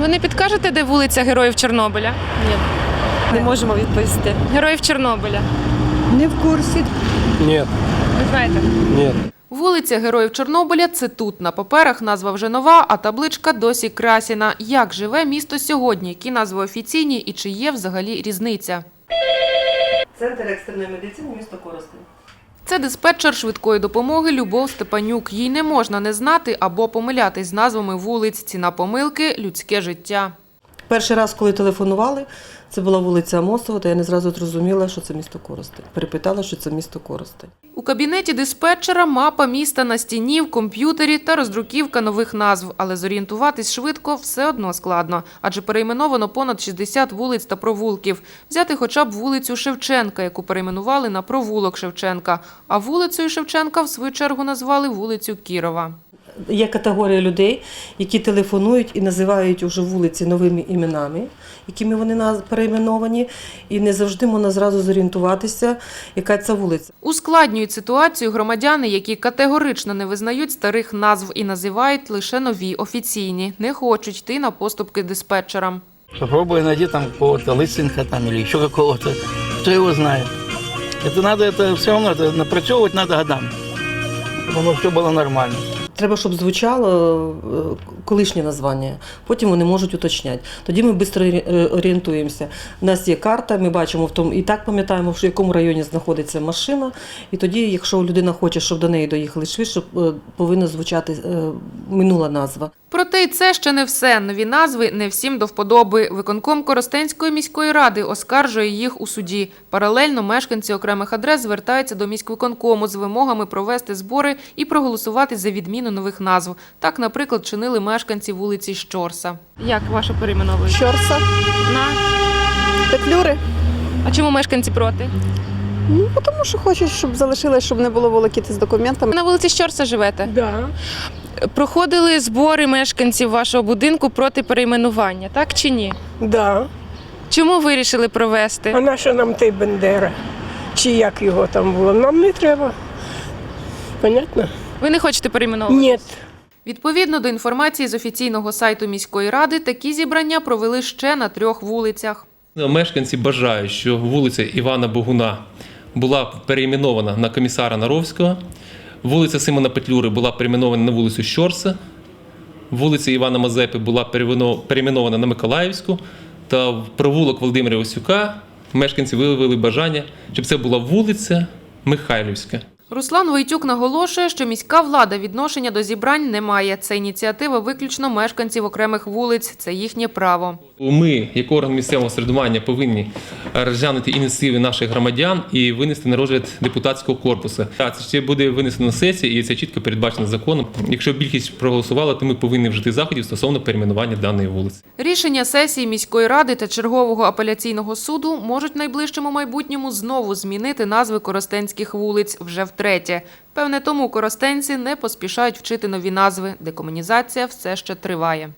Ви не підкажете, де вулиця Героїв Чорнобиля? Ні, не можемо відповісти. Героїв Чорнобиля. Не в курсі. Нет, Ви знаєте? нет. Вулиця Героїв Чорнобиля це тут. На паперах назва вже нова, а табличка досі красіна. Як живе місто сьогодні? Які назви офіційні і чи є взагалі різниця? Центр екстреної медицини місто Коростень. Це диспетчер швидкої допомоги Любов Степанюк. Їй не можна не знати або помилятись з назвами вулиць. Ціна помилки людське життя. Перший раз, коли телефонували, це була вулиця Амосова, то я не зразу зрозуміла, що це місто Коростень. Перепитала, що це місто Коростень. У кабінеті диспетчера мапа міста на стіні, в комп'ютері та роздруківка нових назв. Але зорієнтуватись швидко все одно складно, адже перейменовано понад 60 вулиць та провулків. Взяти хоча б вулицю Шевченка, яку перейменували на провулок Шевченка. А вулицею Шевченка в свою чергу назвали вулицю Кірова Є категорія людей, які телефонують і називають уже вулиці новими іменами, якими вони наз- перейменовані, і не завжди можна зразу зорієнтуватися, яка це вулиця. Ускладнюють ситуацію громадяни, які категорично не визнають старих назв і називають лише нові офіційні, не хочуть йти на поступки диспетчерам. Попробуй найти там какого-то лысенка там или еще какого-то. Кто его знает? Это надо, это все равно, это напрацьовывать надо годами. Чтобы все было нормально. Треба, щоб звучало е, колишнє названня, потім вони можуть уточняти. Тоді ми швидко орієнтуємося. У нас є карта, ми бачимо в тому, і так пам'ятаємо, в якому районі знаходиться машина. І тоді, якщо людина хоче, щоб до неї доїхали швидше, е, повинна звучати е, минула назва. Проте й це ще не все. Нові назви не всім до вподоби. Виконком Коростенської міської ради оскаржує їх у суді. Паралельно мешканці окремих адрес звертаються до міськвиконкому з вимогами провести збори і проголосувати за відміну нових назв. Так, наприклад, чинили мешканці вулиці Щорса. Як ваше перейменовують? Щорса, На. петлюри. А чому мешканці проти? Ну, тому що хочуть, щоб залишилось, щоб не було волокіти з документами. На вулиці Щорса живете? Да. Проходили збори мешканців вашого будинку проти перейменування, так чи ні? Да. Чому вирішили провести? А на що нам той Бендера? Чи як його там було? Нам не треба. Понятно? Ви не хочете перейменовувати? Ні. Відповідно до інформації з офіційного сайту міської ради, такі зібрання провели ще на трьох вулицях. Мешканці бажають, що вулиця Івана Богуна була перейменована на комісара Наровського, вулиця Симона Петлюри була перейменована на вулицю Щорса, вулиця Івана Мазепи була перейменована на Миколаївську, та в провулок Володимира Осюка мешканці виявили бажання, щоб це була вулиця Михайлівська. Руслан Войтюк наголошує, що міська влада відношення до зібрань не має. Це ініціатива виключно мешканців окремих вулиць. Це їхнє право. Ми, як орган місцевого середування, повинні розглянути ініціативи наших громадян і винести на розгляд депутатського корпусу. А це ще буде винесено на сесію, і це чітко передбачено законом. Якщо більшість проголосувала, то ми повинні вжити заходів стосовно перейменування даної вулиці. Рішення сесії міської ради та чергового апеляційного суду можуть в найближчому майбутньому знову змінити назви коростенських вулиць вже втретє. Певне тому коростенці не поспішають вчити нові назви. Декомунізація все ще триває.